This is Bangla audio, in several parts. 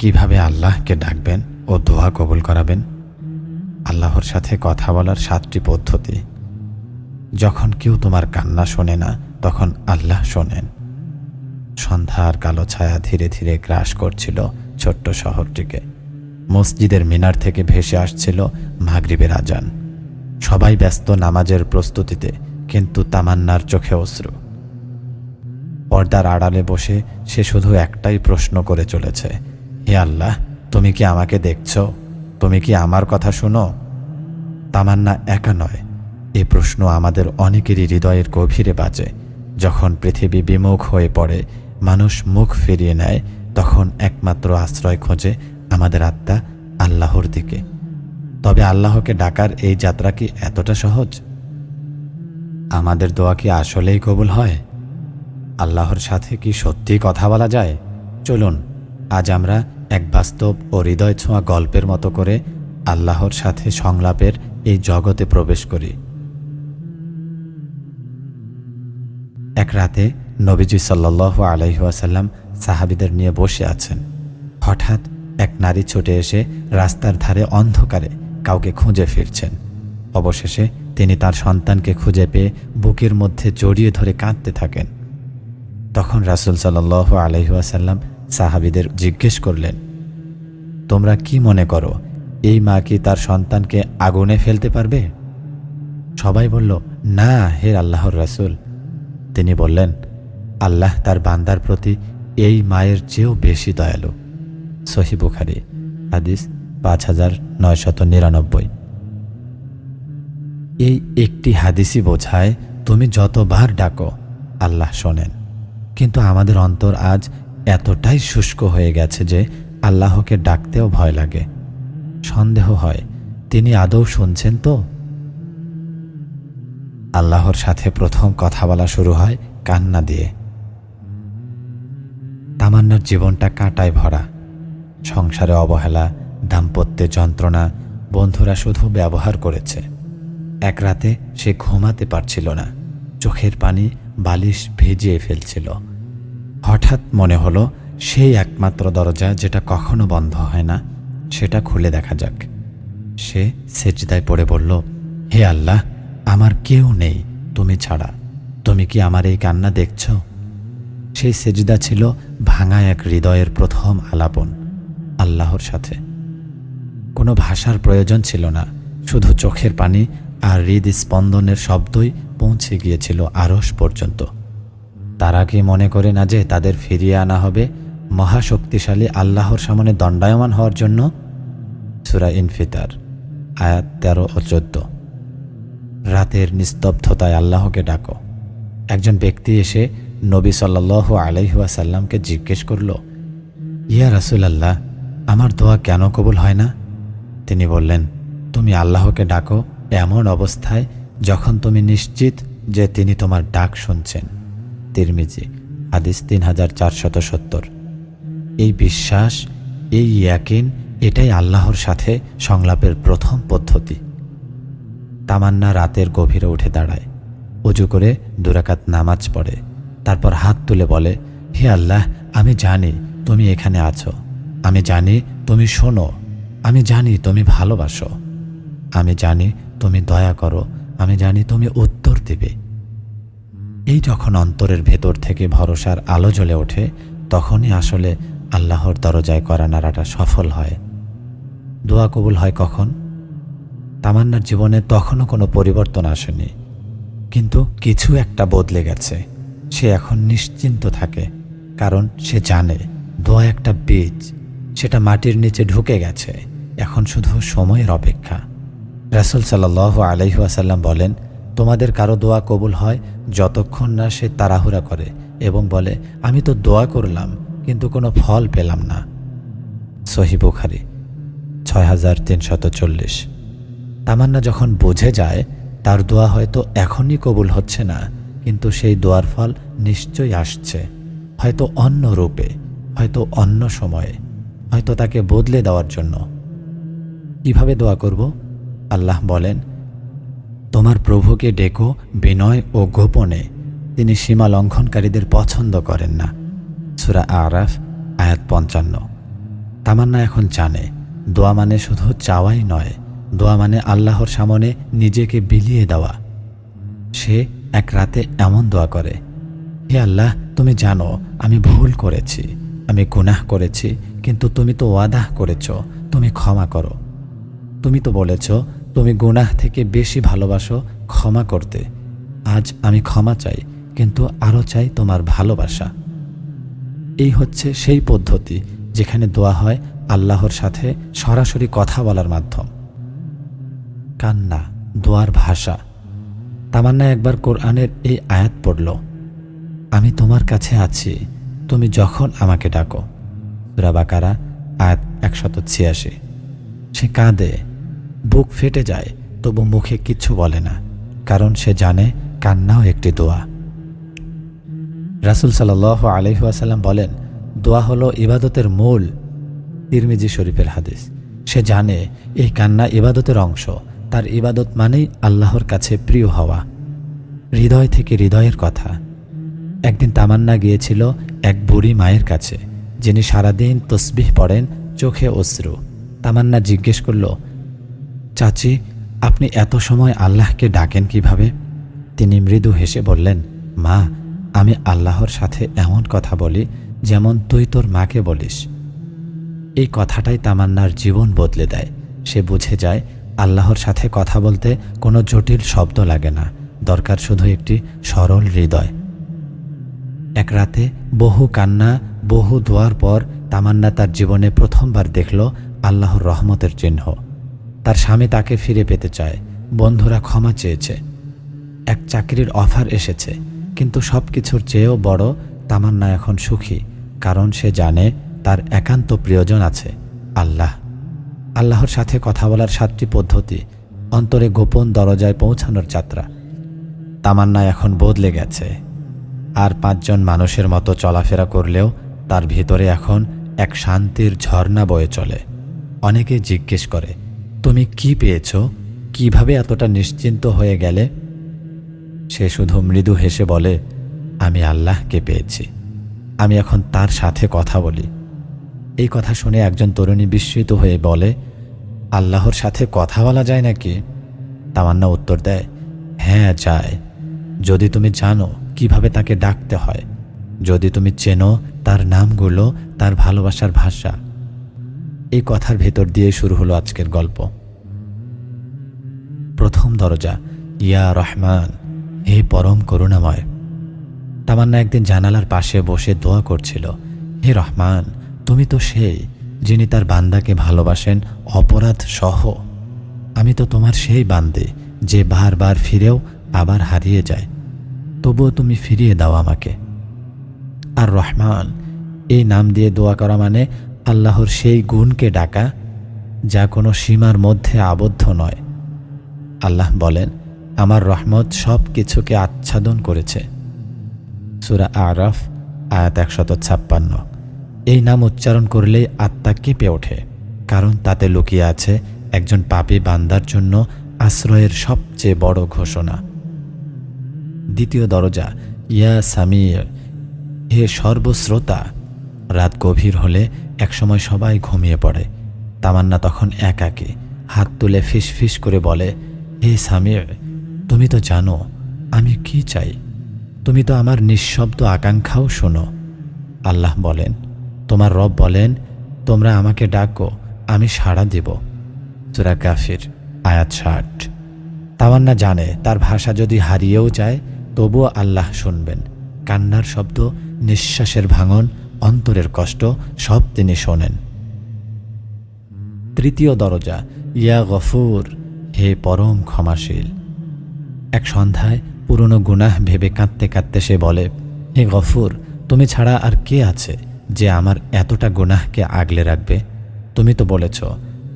কীভাবে আল্লাহকে ডাকবেন ও দোয়া কবুল করাবেন? আল্লাহর সাথে কথা বলার সাতটি পদ্ধতি। যখন কেউ তোমার কান্না শোনে না, তখন আল্লাহ শোনেন। সন্ধ্যার কালো ছায়া ধীরে ধীরে গ্রাস করছিল ছোট্ট শহরটিকে। মসজিদের মিনার থেকে ভেসে আসছিল মাগরিবের আজান। সবাই ব্যস্ত নামাজের প্রস্তুতিতে, কিন্তু তামান্নার চোখে অশ্রু। পর্দার আড়ালে বসে সে শুধু একটাই প্রশ্ন করে চলেছে হে আল্লাহ, তুমি কি আমাকে দেখছ? তুমি কি আমার কথা শোনো? তামান্না একা নয়, এ প্রশ্ন আমাদের অনেকেরই হৃদয়ের গভীরে বাজে। যখন পৃথিবী বিমুখ হয়ে পড়ে, মানুষ মুখ ফিরিয়ে নেয়, তখন একমাত্র আশ্রয় খোঁজে আমাদের আত্মা আল্লাহর দিকে। তবে আল্লাহকে ডাকার এই যাত্রা কি এতটা সহজ? আমাদের দোয়া কি আসলেই কবুল হয়? আল্লাহর সাথে কি সত্যি কথা বলা যায়? চলুন, আজ আমরা এক বাস্তব ও হৃদয় ছোঁয়া গল্পের মতো করে আল্লাহর সাথে সংলাপের এই জগতে প্রবেশ করি। এক রাতে নবীজি সাল্লাহ আলহিহাসাল্লাম সাহাবিদের নিয়ে বসে আছেন। হঠাৎ এক নারী ছুটে এসে রাস্তার ধারে অন্ধকারে কাউকে খুঁজে ফিরছেন। অবশেষে তিনি তার সন্তানকে খুঁজে পেয়ে বুকের মধ্যে জড়িয়ে ধরে কাঁদতে থাকেন। তখন রাসুল সাল্লাহ আলহিহাসাল্লাম সাহাবিদের জিজ্ঞেস করলেন, তোমরা কি মনে করো, এই মা কি তার সন্তানকে আগুনে ফেলতে পারবে? সবাই বলল, না, হে আল্লাহর রাসুল। তিনি বললেন, আল্লাহ তার বান্দার প্রতি এই মায়ের চেয়েও বেশি দয়ালু। সহি বুখারি, হাদিস পাঁচ হাজার নয়শত নিরানব্বই। এই একটি হাদিসই বোঝায়, তুমি যতবার ডাকো, আল্লাহ শোনেন। কিন্তু আমাদের অন্তর আজ এতটাই শুষ্ক হয়ে গেছে যে আল্লাহকে ডাকতেও ভয় লাগে। সন্দেহ হয়, তিনি আদৌ শুনছেন তো? আল্লাহর সাথে প্রথম কথা বলা শুরু হয় কান্না দিয়ে। তামান্নার জীবনটা কাঁটায় ভরা। সংসারে অবহেলা, দাম্পত্যে যন্ত্রণা, বন্ধুরা শুধু ব্যবহার করেছে। এক রাতে সে ঘুমাতে পারছিল না। চোখের পানি বালিশ ভিজিয়ে ফেলছিল। হঠাৎ মনে হলো, সেই একমাত্র দরজা যেটা কখনো বন্ধ হয় না, সেটা খুলে দেখা যাক। সে সেজদায় পড়ে বলল, হে আল্লাহ, আমার কেউ নেই, তুমি ছাড়া। তুমি কি আমার এই কান্না দেখছ? সেই সেজদা ছিল ভাঙা এক হৃদয়ের প্রথম আলাপন, আল্লাহর সাথে। কোনো ভাষার প্রয়োজন ছিল না, শুধু চোখের পানি আর হৃদ স্পন্দনের শব্দই পৌঁছে গিয়েছিল আরস পর্যন্ত। তারা কি মনে করে না যে তাদের ফিরিয়ে আনা হবে মহাশক্তিশালী আল্লাহর সামনে দণ্ডায়মান হওয়ার জন্য? সুরা ইনফিতার, আয়াত তেরো ও চোদ্দ। রাতের নিস্তব্ধতায় আল্লাহকে ডাকো। একজন ব্যক্তি এসে নবী সাল্লাহ আলাইহাসাল্লামকে জিজ্ঞেস করল, ইয়া রাসুল আল্লাহ আমার দোয়া কেন কবুল হয় না? তিনি বললেন, তুমি আল্লাহকে ডাকো এমন অবস্থায় যখন তুমি নিশ্চিত যে তিনি তোমার ডাক শুনছেন। তিরমিজি, হাদিস তিন হাজার চারশত সত্তর। এই বিশ্বাস, এই ইয়াকিন, এটাই আল্লাহর সাথে সংলাপের প্রথম পদ্ধতি। তামান্না রাতের গভীরে উঠে দাঁড়ায়, উজু করে দুরাকাত নামাজ পড়ে, তারপর হাত তুলে বলে, হে আল্লাহ, আমি জানি তুমি এখানে আছো। আমি জানি তুমি শোনো। আমি জানি তুমি ভালোবাসো। আমি জানি তুমি দয়া করো। আমি জানি তুমি উত্তর দেবে। এই যখন অন্তরের ভেতর থেকে ভরসার আলো জ্বলে ওঠে, তখনই আসলে আল্লাহর দরজায় করা নাড়াটা সফল হয়। দোয়া কবুল হয় কখন? তামান্নার জীবনে তখনও কোনো পরিবর্তন আসেনি। কিন্তু কিছু একটা বদলে গেছে। সে এখন নিশ্চিন্ত থাকে, কারণ সে জানে, দোয়া একটা বীজ। সেটা মাটির নিচে ঢুকে গেছে। এখন শুধু সময়ের অপেক্ষা। রাসুল সাল্লাহ আলহিহাসাল্লাম বলেন তোমাদের কারও দোয়া কবুল হয় যতক্ষণ না সে তাড়াহুড়া করে এবং বলে, আমি তো দোয়া করলাম, কিন্তু কোনো ফল পেলাম না। সহি বুখারি ছয় হাজার তিনশত চল্লিশ। তামান্না যখন বুঝে যায়, তার দোয়া হয়তো এখনই কবুল হচ্ছে না, কিন্তু সেই দোয়ার ফল নিশ্চয়ই আসছে। হয়তো অন্য রূপে, হয়তো অন্য সময়ে, হয়তো তাকে বদলে দেওয়ার জন্য। কীভাবে দোয়া করব? আল্লাহ বলেন তোমার প্রভুকে ডেকো, বিনয় ও গোপনে। তিনি সীমা লঙ্ঘনকারীদের পছন্দ করেন না। সুরা আরাফ, আয়াত পঞ্চান্ন। তামান্না এখন জানে, দোয়া মানে শুধু চাওয়াই নয়, দোয়া মানে আল্লাহর সামনে নিজেকে বিলিয়ে দেওয়া। সে এক রাতে এমন দোয়া করে, হে আল্লাহ, তুমি জানো, আমি ভুল করেছি, আমি গুনাহ করেছি, কিন্তু তুমি তো ওয়াদাহ করেছ, তুমি ক্ষমা করো। তুমি তো বলেছ তুমি গুনাহ থেকে বেশি ভালোবাসো ক্ষমা করতে। আজ আমি ক্ষমা চাই, কিন্তু আরও চাই তোমার ভালোবাসা। এই হচ্ছে সেই পদ্ধতি যেখানে দোয়া হয় আল্লাহর সাথে সরাসরি কথা বলার মাধ্যম। কান্না, দোয়ার ভাষা। তামান্না একবার কোরআনের এই আয়াত পড়ল, আমি তোমার কাছে আছি, তুমি যখন আমাকে ডাকো। সুরাবাকারা আয়াত একশত ছিয়াশি। সে কাঁদে বুক ফেটে যায়, তবু মুখে কিচ্ছু বলে না, কারণ সে জানে কান্নাও একটি দোয়া। রাসুল সাল আলহাসাল্লাম বলেন, দোয়া হলো ইবাদতের মূল। তিরমিজি শরীফের হাদিস, সে জানে এই কান্না ইবাদতের অংশ, তার ইবাদত মানেই আল্লাহর কাছে প্রিয় হওয়া। হৃদয় থেকে হৃদয়ের কথা। একদিন তামান্না গিয়েছিল এক বুড়ি মায়ের কাছে, যিনি সারাদিন তসবিহ পড়েন, চোখে অশ্রু। তামান্না জিজ্ঞেস করল চাচি, আপনি এত সময় আল্লাহকে ডাকেন কীভাবে? তিনি মৃদু হেসে বললেন, মা, আমি আল্লাহর সাথে এমন কথা বলি যেমন তুই তোর মাকে বলিস। এই কথাটাই তামান্নার জীবন বদলে দেয়। সে বুঝে যায়, আল্লাহর সাথে কথা বলতে কোনো জটিল শব্দ লাগে না। দরকার শুধু একটি সরল হৃদয়। এক রাতে বহু কান্না, বহু দোয়ার পর তামান্না তার জীবনে প্রথমবার দেখল আল্লাহর রহমতের চিহ্ন। তার স্বামী তাকে ফিরে পেতে চায়। বন্ধুরা ক্ষমা চেয়েছে। এক চাকরির অফার এসেছে, কিন্তু সব কিছুর চেয়েও বড় তামান্না এখন সুখী, কারণ সে জানে তার একান্ত প্রিয়জন আছে, আল্লাহ। আল্লাহর সাথে কথা বলার সাতটি পদ্ধতি, অন্তরে গোপন দরজায় পৌঁছানোর যাত্রা। তামান্না এখন বদলে গেছে। আর পাঁচজন মানুষের মতো চলাফেরা করলেও তার ভিতরে এখন এক শান্তির ঝর্ণা বয়ে চলে। অনেকে জিজ্ঞেস করে তুমি কি পেয়েছ? কীভাবে এতটা নিশ্চিন্ত হয়ে গেলে? সে শুধু মৃদু হেসে বলে, আমি আল্লাহকে পেয়েছি। আমি এখন তার সাথে কথা বলি। এই কথা শুনে একজন তরুণী বিস্মিত হয়ে বলে, আল্লাহর সাথে কথা বলা যায় নাকি? তামান্না উত্তর দেয় হ্যাঁ যায়। যদি তুমি জানো কীভাবে তাকে ডাকতে হয়, যদি তুমি চেনো তার নামগুলো, তার ভালোবাসার ভাষা এই কথার ভেতর দিয়ে শুরু হলো আজকের গল্প। প্রথম দরজা, ইয়া রহমান, হে পরম করুণাময়। তামান্না একদিন জানালার পাশে বসে দোয়া করছিল, হে রহমান, তুমি তো সেই যিনি তার বান্দাকে ভালোবাসেন, অপরাধ সহ। আমি তো তোমার সেই বান্দে, যে বারবার ফিরেও আবার হারিয়ে যায়। তবুও তুমি ফিরিয়ে দাও আমাকে। আর রহমান, এই নাম দিয়ে দোয়া করা মানে আল্লাহর সেই গুণকে ডাকা, যা কোনো সীমার মধ্যে আবদ্ধ নয়। আল্লাহ বলেন, আমার রহমত সব কিছুকে আচ্ছাদন করেছে। সুরা আরফ, আয়াত একশত ছাপ্পান্ন। এই নাম উচ্চারণ করলেই আত্মা কেঁপে ওঠে, কারণ তাতে লুকিয়ে আছে একজন পাপী বান্দার জন্য আশ্রয়ের সবচেয়ে বড় ঘোষণা। দ্বিতীয় দরজা, ইয়া সামির হে সর্বশ্রোতা রাত গভীর হলে একসময় সবাই ঘুমিয়ে পড়ে। তামান্না তখন একাকে, হাত তুলে ফিস ফিস করে বলে, হে সামির, তুমি তো জানো, আমি কি চাই? তুমি তো আমার নিঃশব্দ আকাঙ্ক্ষাও শোনো। আল্লাহ বলেন, তোমার রব বলেন, তোমরা আমাকে ডাকো, আমি সাড়া দেব। সুরা কাফির, আয়াত ষাট। তামান্না জানে, তার ভাষা যদি হারিয়েও যায়, তবুও আল্লাহ শুনবেন। কান্নার শব্দ, নিঃশ্বাসের ভাঙন অন্তরের কষ্ট সব তিনি শোনেন। তৃতীয় দরজা, ইয়া গফুর, হে পরম ক্ষমাশীল। এক সন্ধ্যায় পুরনো গুনাহ ভেবে কাঁদতে কাঁদতে সে বলে, হে গফুর, তুমি ছাড়া আর কে আছে যে আমার এতটা গুনাহকে আগলে রাখবে? তুমি তো বলেছ,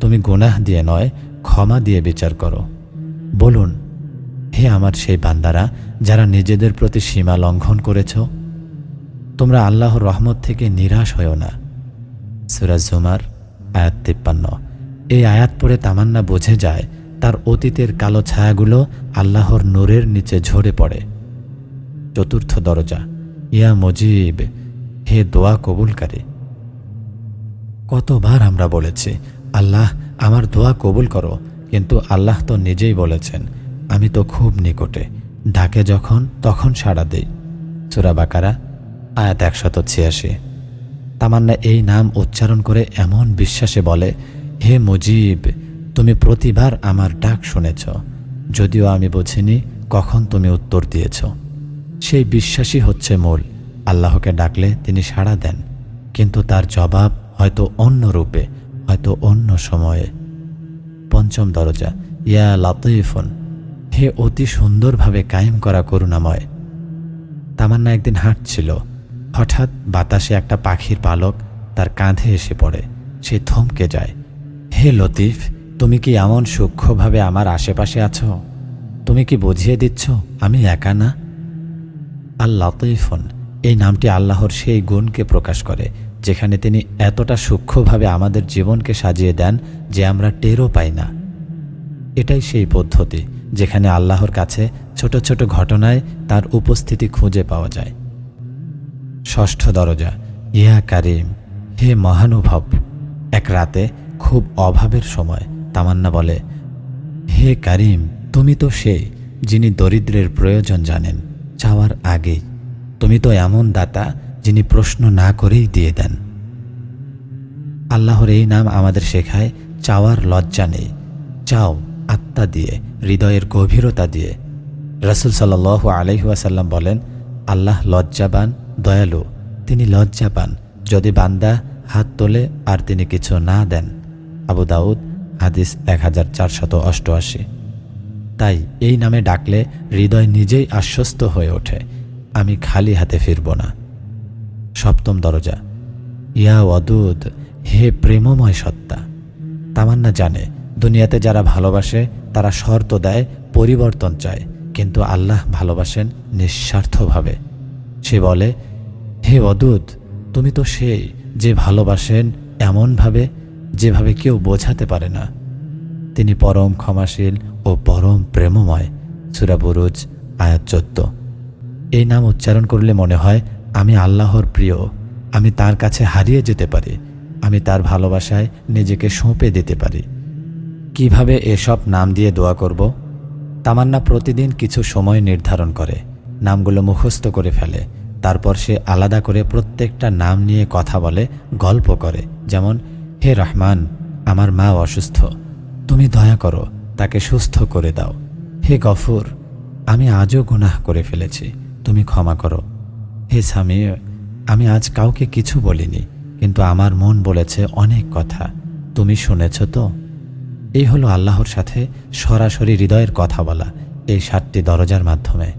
তুমি গুনাহ দিয়ে নয়, ক্ষমা দিয়ে বিচার করো। বলুন, হে আমার সেই বান্দারা যারা নিজেদের প্রতি সীমা লঙ্ঘন করেছ? তোমরা আল্লাহর রহমত থেকে নিরাশ হও না। সুরাজ জুমার আয়াত তিপ্পান্ন। এই আয়াত পড়ে তামান্না বোঝে যায়, তার অতীতের কালো ছায়াগুলো আল্লাহর নূরের নিচে ঝরে পড়ে। চতুর্থ দরজা। ইয়া মজিব, হে দোয়া কবুলকারী। কতবার আমরা বলেছি, আল্লাহ, আমার দোয়া কবুল করো। কিন্তু আল্লাহ তো নিজেই বলেছেন, আমি তো খুব নিকটে। ডাকে যখন, তখন সাড়া দিই। সুরা বাকারা আয়াত একশত ছিয়াশি। তামান্না এই নাম উচ্চারণ করে এমন বিশ্বাসে বলে, হে মুজিব, তুমি প্রতিবার আমার ডাক শুনেছ, যদিও আমি বুঝিনি কখন তুমি উত্তর দিয়েছ। সেই বিশ্বাসই হচ্ছে মূল। আল্লাহকে ডাকলে তিনি সাড়া দেন, কিন্তু তার জবাব হয়তো অন্য রূপে, হয়তো অন্য সময়ে। পঞ্চম দরজা, ইয়া লাতইফুন হে অতি সুন্দরভাবে কায়েম করা করুণাময়। তামান্না একদিন হাঁটছিল হঠাৎ বাতাসে একটা পাখির পালক তার কাঁধে এসে পড়ে। সে থমকে যায়। হে লতিফ, তুমি কি এমন সূক্ষ্মভাবে আমার আশেপাশে আছো? তুমি কি বুঝিয়ে দিচ্ছ আমি একা না? আল লাতইফুন এই নামটি আল্লাহর সেই গুণকে প্রকাশ করে, যেখানে তিনি এতটা সূক্ষ্মভাবে আমাদের জীবনকে সাজিয়ে দেন যে আমরা টেরও পাই না। এটাই সেই পদ্ধতি, যেখানে আল্লাহর কাছে ছোট ছোট ঘটনায় তার উপস্থিতি খুঁজে পাওয়া যায়। ষষ্ঠ দরজা। ইয়া কারিম, হে মহানুভব, এক রাতে খুব অভাবের সময় তামান্না বলে, হে কারিম, তুমি তো সেই যিনি দরিদ্রের প্রয়োজন জানেন চাওয়ার আগেই তুমি তো এমন দাতা যিনি প্রশ্ন না করেই দিয়ে দেন। আল্লাহর এই নাম আমাদের শেখায় চাওয়ার লজ্জা নেই। চাও আত্মা দিয়ে, হৃদয়ের গভীরতা দিয়ে। রসুল সাল্লাহ আলহিহাসাল্লাম বলেন, আল্লাহ লজ্জাবান দয়ালু, তিনি লজ্জা পান, যদি বান্দা হাত তোলে আর তিনি কিছু না দেন। আবু দাউদ, হাদিস এক হাজার চারশত অষ্টআশি। তাই এই নামে ডাকলে হৃদয় নিজেই আশ্বস্ত হয়ে ওঠে, আমি খালি হাতে ফিরব না। সপ্তম দরজা। ইয়া ওয়াদুদ, হে প্রেমময় সত্তা। তামান্না জানে, দুনিয়াতে যারা ভালোবাসে, তারা শর্ত দেয়, পরিবর্তন চায়, কিন্তু আল্লাহ ভালোবাসেন নিঃস্বার্থভাবে। সে বলে হে অদূত, তুমি তো সেই যে ভালোবাসেন এমনভাবে যেভাবে কেউ বোঝাতে পারে না। তিনি পরম ক্ষমাশীল ও পরম প্রেমময়। সুরাবুরুজ আয়াত চোদ্দ। এই নাম উচ্চারণ করলে মনে হয় আমি আল্লাহর প্রিয়। আমি তার কাছে হারিয়ে যেতে পারি। আমি তার ভালোবাসায় নিজেকে সঁপে দিতে পারি। কীভাবে এসব নাম দিয়ে দোয়া করব? তামান্না প্রতিদিন কিছু সময় নির্ধারণ করে। নামগুলো মুখস্থ করে ফেলে। তারপর সে আলাদা করে প্রত্যেকটা নাম নিয়ে কথা বলে, গল্প করে, যেমন, হে রহমান, আমার মা অসুস্থ। তুমি দয়া করো, তাকে সুস্থ করে দাও। হে গফুর, আমি আজও গুনাহ করে ফেলেছি, তুমি ক্ষমা করো। হে স্বামী আমি আজ কাউকে কিছু বলিনি, কিন্তু আমার মন বলেছে অনেক কথা। তুমি শুনেছ তো? এই হলো আল্লাহর সাথে সরাসরি হৃদয়ের কথা বলা, এই সাতটি দরজার মাধ্যমে।